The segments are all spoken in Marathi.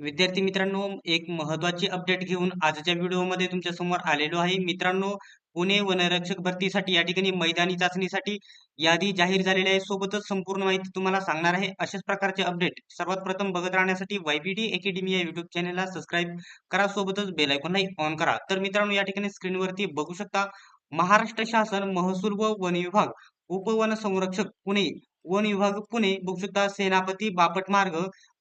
विद्यार्थी मित्रांनो एक महत्वाची अपडेट घेऊन आजच्या व्हिडिओमध्ये तुमच्यासमोर आलेलो आहे. मित्रांनो पुणे वनरक्षक भरतीसाठी या ठिकाणी मैदानी चाचणीसाठी यादी जाहीर झालेली आहे. सोबतच संपूर्ण माहिती तुम्हाला सांगणार आहे. अशाच प्रकारचे अपडेट सर्वात प्रथम बघत राहण्यासाठी वायबीडी अकॅडमी या युट्यूब चॅनलला सबस्क्राईब करा. सोबतच बेल ऑन करा. तर मित्रांनो या ठिकाणी स्क्रीनवरती बघू शकता महाराष्ट्र शासन महसूल व वन विभाग उपवन संरक्षक पुणे वन विभाग पुणे बघू शकता सेनापती बापट मार्ग.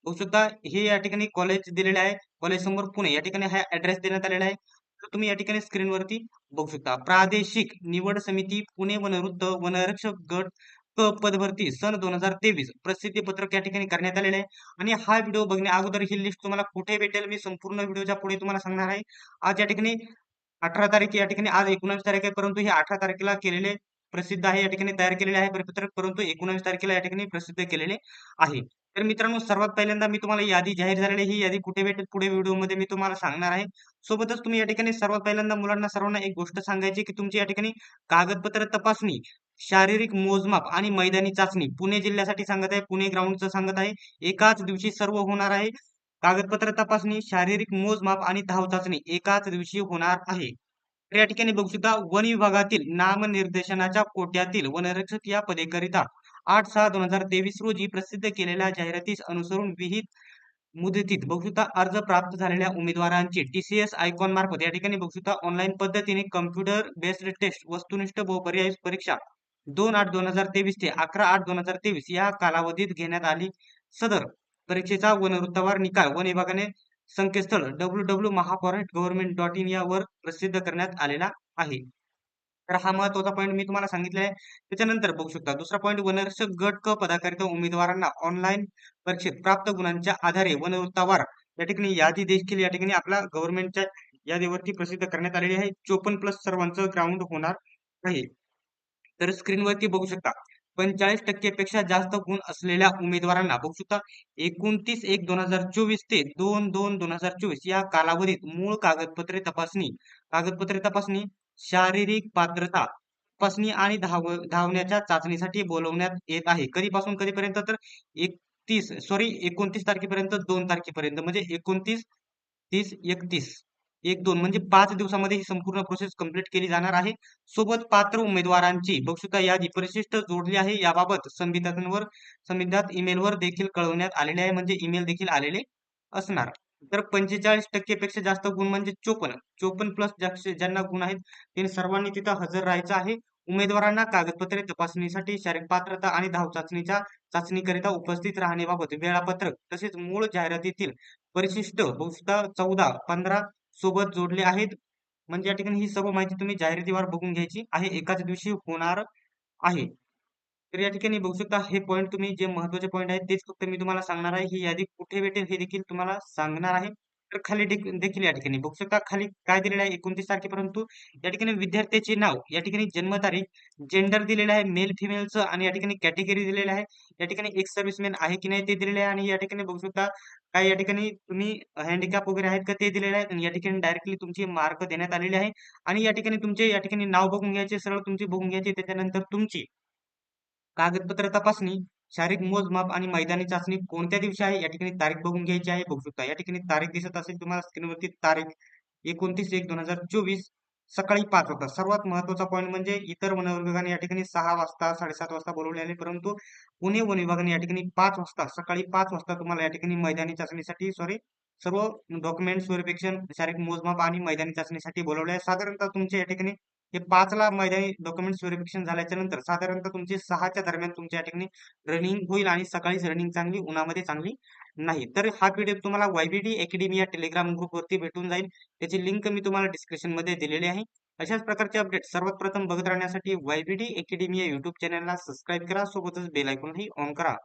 बघू शकता हे या ठिकाणी कॉलेज दिलेले आहे. कॉलेज समोर पुणे. या ठिकाणी हा ऍड्रेस देण्यात आलेला आहे. तर तुम्ही या ठिकाणी स्क्रीनवरती बघू शकता. प्रादेशिक निवड समिती पुणे वनवृत्त वनरक्षक गट क पदभरती सन दोन हजार तेवीस प्रसिद्धी पत्रक या ठिकाणी करण्यात आलेले आहे. आणि हा व्हिडिओ बघण्या अगोदर ही लिस्ट तुम्हाला कुठे भेटेल मी संपूर्ण व्हिडिओच्या पुढे तुम्हाला सांगणार आहे. आज या ठिकाणी अठरा तारीख या ठिकाणी आज एकोणावीस तारीख आहे परंतु हे अठरा तारखेला केलेले प्रसिद्ध आहे या ठिकाणी तयार केलेले आहे परिपत्रक परंतु एकोणावीस तारखेला या ठिकाणी प्रसिद्ध केलेले आहे. तर मित्रांनो सर्वात पहिल्यांदा मी तुम्हाला यादी जाहीर झालेली ही यादी कुठे भेटेल पुढे व्हिडिओमध्ये मी तुम्हाला सांगणार आहे. सोबतच तुम्ही या ठिकाणी सर्वात पहिल्यांदा मुलांना सर्वांना एक गोष्ट सांगायची की तुमची या ठिकाणी कागदपत्र तपासणी शारीरिक मोजमाप आणि मैदानी चाचणी पुणे जिल्ह्यासाठी सांगत आहे पुणे ग्राउंडचं सांगत आहे. एकाच दिवशी सर्व होणार आहे. कागदपत्र तपासणी शारीरिक मोजमाप आणि धाव चाचणी एकाच दिवशी होणार आहे. तर या ठिकाणी बघू शकता वन विभागातील नामनिर्देशनाच्या कोट्यातील वनरक्षक या पदेकरिता आठ सहा दोन हजार तेवीस रोजी प्रसिद्ध केलेल्या जाहिरातीस अनुसरून विहित मुदतीत बघू शकता अर्ज प्राप्त झालेल्या उमेदवारांची टीसीएस आयकॉन मार्फत या ठिकाणी बघू शकता ऑनलाईन पद्धतीने कम्प्युटर बेस्ड टेस्ट वस्तुनिष्ठ व पर्यायी परीक्षा दोन आठ दोन हजार तेवीस ते अकरा आठ दोन हजार तेवीस या कालावधीत घेण्यात आली. सदर परीक्षेचा वनवृत्तावार निकाल वन विभागाने संकेतस्थळ W W mahaforest government dot in यावर प्रसिद्ध करण्यात आलेला आहे. तर हा महत्त्वाचा पॉईंट मी तुम्हाला सांगितला आहे. त्याच्यानंतर बघू शकता दुसरा पॉईंट वनरक्षक गट क पदाकरिता उमेदवारांना ऑनलाईन परीक्षेत प्राप्त गुणांच्या आधारे वनवृत्तावार या ठिकाणी यादी देखील या ठिकाणी आपल्या गव्हर्नमेंटच्या यादीवरती प्रसिद्ध करण्यात आलेली आहे. चोपन्न प्लस सर्वांचं ग्राउंड होणार आहे. तर स्क्रीनवरती बघू शकता पंचेचाळीस टक्केपेक्षा जास्त गुण असलेल्या उमेदवारांना बघू शकता. एकोणतीस एक दोन हजार चोवीस ते दोन दोन दोन हजार चोवीस या कालावधीत मूळ कागदपत्रे तपासणी कागदपत्रे तपासणी शारीरिक पात्रता तपासणी आणि धाव धावण्याच्या चाचणीसाठी बोलवण्यात येत आहे. कधीपासून कधीपर्यंत तर एकतीस सॉरी एकोणतीस तारखेपर्यंत दोन तारखेपर्यंत म्हणजे एकोणतीस तीस एकतीस. एक दोन म्हणजे पाच दिवसामध्ये ही संपूर्ण प्रोसेस कंप्लीट केली जाणार आहे. सोबत पात्र उमेदवारांची बक्षुता यादी परिशिष्ट जोडली आहे. याबाबत संविधानावर संविधात ईमेलवर देखील कळवण्यात आलेले आहे. म्हणजे ईमेल देखील आलेले असणार. तर पंचेचाळीस टक्केपेक्षा जास्त गुण म्हणजे चोपन्न. चोपन्न प्लस ज्यांना गुण आहेत त्यांनी सर्वांनी तिथं हजर राहायचं आहे. उमेदवारांना कागदपत्रे तपासणीसाठी शारीरिक पात्रता आणि धाव चाचणीच्या चाचणीकरिता उपस्थित राहण्याबाबत वेळापत्रक तसेच मूळ जाहिरातीतील परिशिष्ट बहुशा चौदा पंधरा सोबत जोडले आहेत. म्हणजे या ठिकाणी ही सर्व माहिती तुम्ही जाहिरातीवर बघून घ्यायची आहे. एकाच दिवशी होणार आहे. तर या ठिकाणी बघू शकता हे पॉईंट तुम्ही जे महत्त्वाचे पॉईंट आहेत तेच फक्त मी तुम्हाला सांगणार आहे. ही यादी कुठे भेटेल हे देखील तुम्हाला सांगणार आहे. तर खाली देखील या ठिकाणी. बघू शकता खाली काय दिलेलं आहे? एकोणतीस तारखेपर्यंत या ठिकाणी विद्यार्थ्याचे नाव या ठिकाणी जन्मतारीख जेंडर दिलेलं आहे मेल फिमेलचं आणि या ठिकाणी कॅटेगरी दिलेलं आहे. या ठिकाणी एक सर्व्हिसमॅन आहे की नाही ते दिलेले आहे आणि या ठिकाणी बघू शकता काय या ठिकाणी तुम्ही हँडिकॅप वगैरे आहेत का ते दिलेले आहेत आणि या ठिकाणी डायरेक्टली तुमचे मार्क देण्यात आलेले आहे. आणि या ठिकाणी तुमचे या ठिकाणी नाव बघून घ्यायचे सरळ तुमची बघून घ्यायची. त्याच्यानंतर तुमची कागदपत्र तपासणी शारीरिक मोजमाप आणि मैदानी चाचणी कोणत्या दिवशी आहे? या ठिकाणी तारीख बघून घ्यायची आहे. बघू शकता. या ठिकाणी तारीख दिसत असेल तुम्हाला स्क्रीनवरती तारीख एकोणतीस एक दोन हजार चोवीस सकाळी पाच वाजता. सर्वात महत्त्वाचा पॉईंट म्हणजे इतर वन विभागाने या ठिकाणी सहा वाजता साडेसात वाजता बोलवले आहे. परंतु पुणे वन विभागाने या ठिकाणी पाच वाजता सकाळी पाच वाजता तुम्हाला या ठिकाणी मैदानी चाचणीसाठी सॉरी सर्व डॉक्युमेंट्स व्हेरिफिकेशन शारीरिक मोजमाप आणि मैदानी चाचणीसाठी बोलवले आहे. साधारणतः तुमच्या या ठिकाणी हे पाचला मैदानी डॉक्युमेंट्स व्हेरिफिकेशन झाल्याच्यानंतर साधारणतः तुमची सहाच्या दरम्यान तुमच्या ठिकाणी रनिंग होईल आणि सकाळीच रनिंग चांगली उन्हामध्ये चांगली नाही. तर हा पीडीएफ तुम्हाला वायबीडी अकॅडमी या टेलिग्राम ग्रुपवरती भेटून जाईल. त्याची लिंक मी तुम्हाला डिस्क्रिप्शनमध्ये दिलेली आहे. अशाच प्रकारचे अपडेट सर्वात प्रथम बघत राहण्यासाठी वायबीडी अकॅडमी या युट्यूब चॅनलला सबस्क्राईब करा. सोबतच बेल आयकॉनही ऑन करा.